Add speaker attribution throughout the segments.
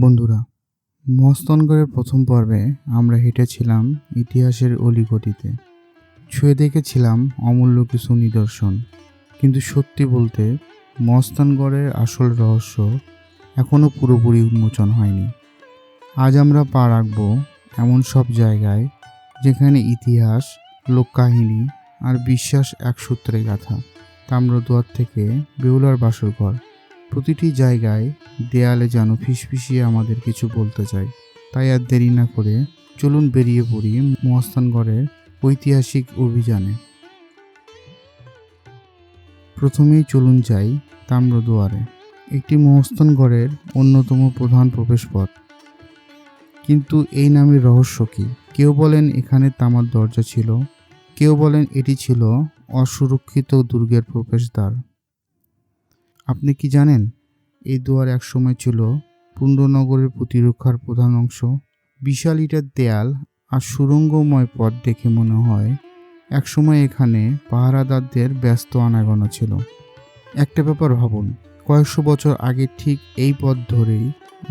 Speaker 1: বন্ধুরা, মস্তনগড়ের প্রথম পর্বে আমরা হেঁটেছিলাম ইতিহাসের অলিগতিতে। ছুঁয়ে দেখেছিলাম অমূল্য কিছু নিদর্শন। কিন্তু সত্যি বলতে, মস্তানগড়ের আসল রহস্য এখনও পুরোপুরি উন্মোচন হয়নি। আজ আমরা পা রাখব এমন সব জায়গায় যেখানে ইতিহাস, লোককাহিনী আর বিশ্বাস এক সূত্রে গাথা। তাম্রদুয়ার থেকে বেউলার বাসর ঘর প্রতিটি জায়গায় দেয়ালে যেন ফিসফিসিয়ে আমাদের কিছু বলতে চায় তাই আর দেরি না করে চলুন বেরিয়ে পড়ি মহাস্থানগড়ের ঐতিহাসিক অভিযানে। প্রথমেই চলুন যাই তাম্রদুয়ারে, একটি মহস্থানগড়ের অন্যতম প্রধান প্রবেশপথ। কিন্তু এই নামের রহস্য কী? কেউ বলেন এখানে তামার দরজা ছিল, কেউ বলেন এটি ছিল অসুরক্ষিত দুর্গের প্রবেশদ্বার। আপনি কি জানেন, এই দুয়ার একসময় ছিল পুণ্ডনগরের প্রতিরক্ষার প্রধান অংশ। বিশাল ইটার দেয়াল আর সুরঙ্গময় পথ দেখে মনে হয় একসময় এখানে পাহারাদারদের ব্যস্ত আনাগোনা ছিল। একটা ব্যাপার ভাবুন, কয়েকশো বছর আগে ঠিক এই পথ ধরেই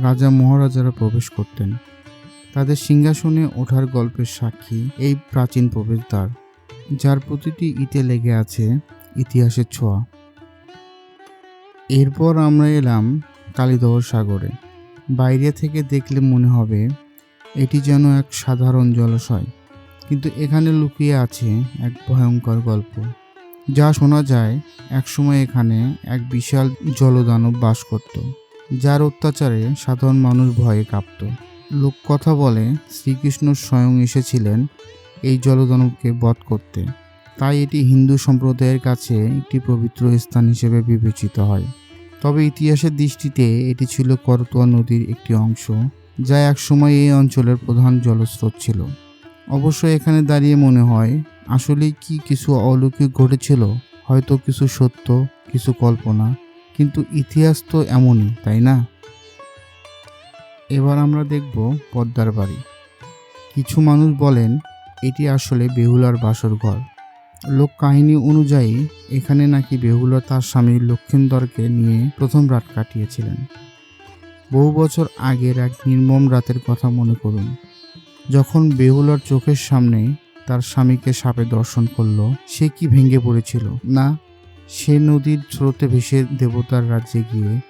Speaker 1: রাজা মহারাজারা প্রবেশ করতেন। তাদের সিংহাসনে ওঠার গল্পের সাক্ষী এই প্রাচীন প্রবেশদ্বার, যার প্রতিটি ইটে লেগে আছে ইতিহাসের ছোঁয়া। এরপর আমরা এলাম কালিদহ সাগরে। বাইরে থেকে দেখলে মনে হবে এটি যেন এক সাধারণ জলাশয়। কিন্তু এখানে লুকিয়ে আছে এক ভয়ঙ্কর গল্প। যা শোনা যায় একসময় এখানে এক বিশাল জলদানব বাস করত, যার অত্যাচারে সাধারণ মানুষ ভয়ে কাঁপত। লোককথা বলে শ্রীকৃষ্ণ স্বয়ং এসেছিলেন এই জলদানবকে বধ করতে। তাই এটি হিন্দু সম্প্রদায়ের কাছে একটি পবিত্র স্থান হিসেবে বিবেচিত হয়। তবে ইতিহাসের দৃষ্টিতে এটি ছিল করতোয়া নদীর একটি অংশ, যা একসময় এই অঞ্চলের প্রধান জলস্রোত ছিল। অবশ্য এখানে দাঁড়িয়ে মনে হয়, আসলে কি কিছু অলৌকিক ঘটেছিল? হয়তো কিছু সত্য, কিছু কল্পনা, কিন্তু ইতিহাস তো এমনই, তাই না? এবার আমরা দেখব পদ্মার বাড়ি। কিছু মানুষ বলেন, এটি আসলে বেহুলার বাসর ঘর লোক কাহিনী অনুযায়ী, এখানে নাকি বেহুলা তার স্বামী লক্ষিন্দরকে নিয়ে প্রথম রাত কাটিয়েছিলেন। বহু বছর আগের এক নির্মম রাতের কথা মনে করুন। যখন বেহুলার চোখের সামনে তার স্বামীকে সাপে দর্শন করল, সে কি ভেঙে পড়েছিল? না, সে নদীর স্রোতে ভেসে দেবতার রাজ্যে গিয়ে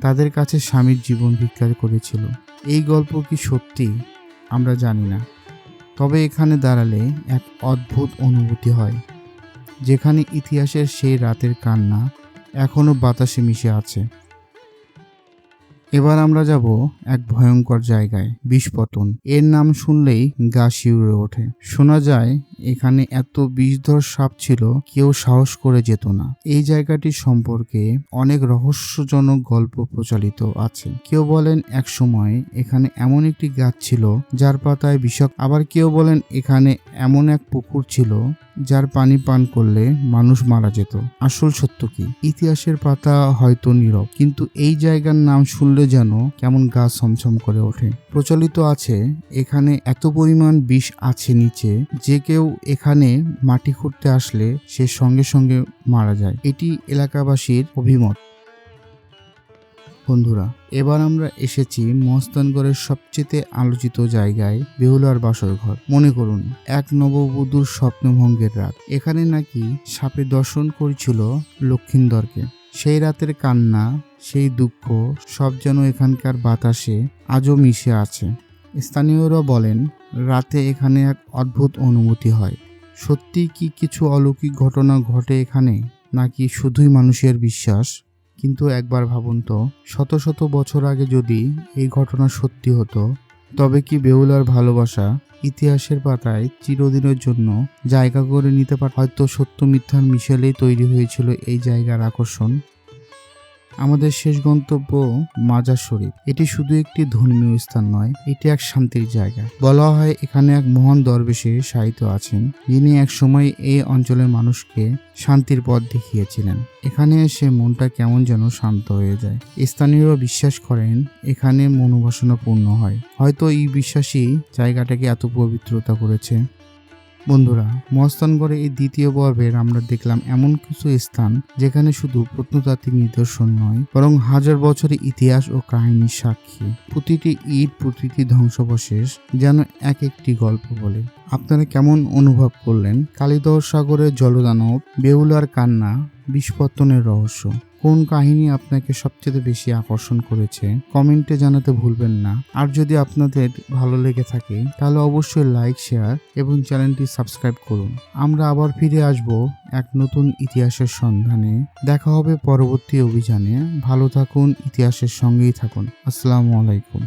Speaker 1: তাদের কাছে স্বামীর জীবন ভিক্ষা করেছিল। এই গল্প কি সত্যি? আমরা জানি না। তবে এখানে দাঁড়ালে এক অদ্ভুত অনুভূতি হয়, যেখানে ইতিহাসের সেই রাতের কান্না এখনও বাতাসে মিশে আছে। এবার আমরা যাব এক ভয়ঙ্কর জায়গায় বিষপতন এর নাম শুনলেই গা শিউরে ওঠে। শোনা যায়, এখানে এত বিষধর সাপ ছিল, কেউ সাহস করে যেত না। এই জায়গাটি সম্পর্কে অনেক রহস্যজনক গল্প প্রচলিত আছে। কেউ বলেন এক সময় এখানে এমন একটি গাছ ছিল, যার পাতায় বিষক আবার কেউ বলেন, এখানে এমন এক পুকুর ছিল যার পানি পান করলে মানুষ মারা যেত। আসল সত্য কি? ইতিহাসের পাতা হয়তো নীরব, কিন্তু এই জায়গার নাম শুনলে যেন কেমন গা ছমছম করে ওঠে। প্রচলিত আছে, এখানে এত পরিমাণ বিষ আছে নিচে, যে কেউ এখানে মাটি খুঁড়তে আসলে সে সঙ্গে সঙ্গে মারা যায়। এটি এলাকাবাসীর অভিমত। বন্ধুরা, এবার আমরা এসেছি মস্তানগড়ের সবচেয়ে আলোচিত জায়গায় বেহুলার বাসর ঘর। মনে করুন, এক নববধূর স্বপ্নভঙ্গের রাত। এখানে নাকি সাপে দর্শন করেছিল লক্ষিন্দরকে। সেই রাতের কান্না, সেই দুঃখ, সব যেন এখানকার বাতাসে আজও মিশে আছে। স্থানীয়রা বলেন, রাতে এখানে এক অদ্ভুত অনুভূতি হয়। সত্যি কি কিছু অলৌকিক ঘটনা ঘটে এখানে? নাকি শুধুই মানুষের বিশ্বাস? কিন্তু একবার ভাবুন তো, শত শত বছর আগে যদি এই ঘটনা সত্যি হতো, তবে কি বেহুলার ভালোবাসা ইতিহাসের পাতায় চিরদিনের জন্য জায়গা করে নিতে পার হয়তো সত্য মিথ্যার মিশেলেই তৈরি হয়েছিল এই জায়গার আকর্ষণ? আমাদের শেষ গন্তব্য মাজার শরীফ। এটি শুধু একটি ধর্মীয় স্থান নয়, এটি এক শান্তির জায়গা। বলা হয় এখানে এক মহান দরবেশে সাহিত্য আছেন, যিনি এক সময় এই অঞ্চলের মানুষকে শান্তির পথ দেখিয়েছিলেন। এখানে এসে মনটা কেমন যেন শান্ত হয়ে যায়। স্থানীয়রা বিশ্বাস করেন, এখানে মনোবাসনা পূর্ণ হয়। হয়তো এই বিশ্বাসী জায়গাটাকে এত পবিত্রতা করেছে। বন্ধুরা মহাস্থানগড়ে এই দ্বিতীয় পর্বের আমরা দেখলাম এমন কিছু স্থান যেখানে শুধু প্রত্নতাত্ত্বিক নিদর্শন নয়, বরং হাজার বছরের ইতিহাস ও কাহিনীর সাক্ষী। প্রতিটি ঈদ প্রতিটি ধ্বংসবশেষ যেন এক একটি গল্প বলে। আপনারা কেমন অনুভব করলেন? কালিদহ সাগরের জলদানব বেউলার কান্না বিস্ফোরণের রহস্য। কোন কাহিনী আপনাকে সবচেয়ে বেশি আকর্ষণ করেছে? কমেন্টে জানাতে ভুলবেন না। আর যদি আপনাদের ভালো লেগে থাকে, তাহলে অবশ্যই লাইক, শেয়ার এবং চ্যানেলটি সাবস্ক্রাইব করুন। আমরা আবার ফিরে আসব এক নতুন ইতিহাসের সন্ধানে। দেখা হবে পরবর্তী অভিযানে। ভালো থাকুন, ইতিহাসের সঙ্গেই থাকুন। আসসালামু আলাইকুম।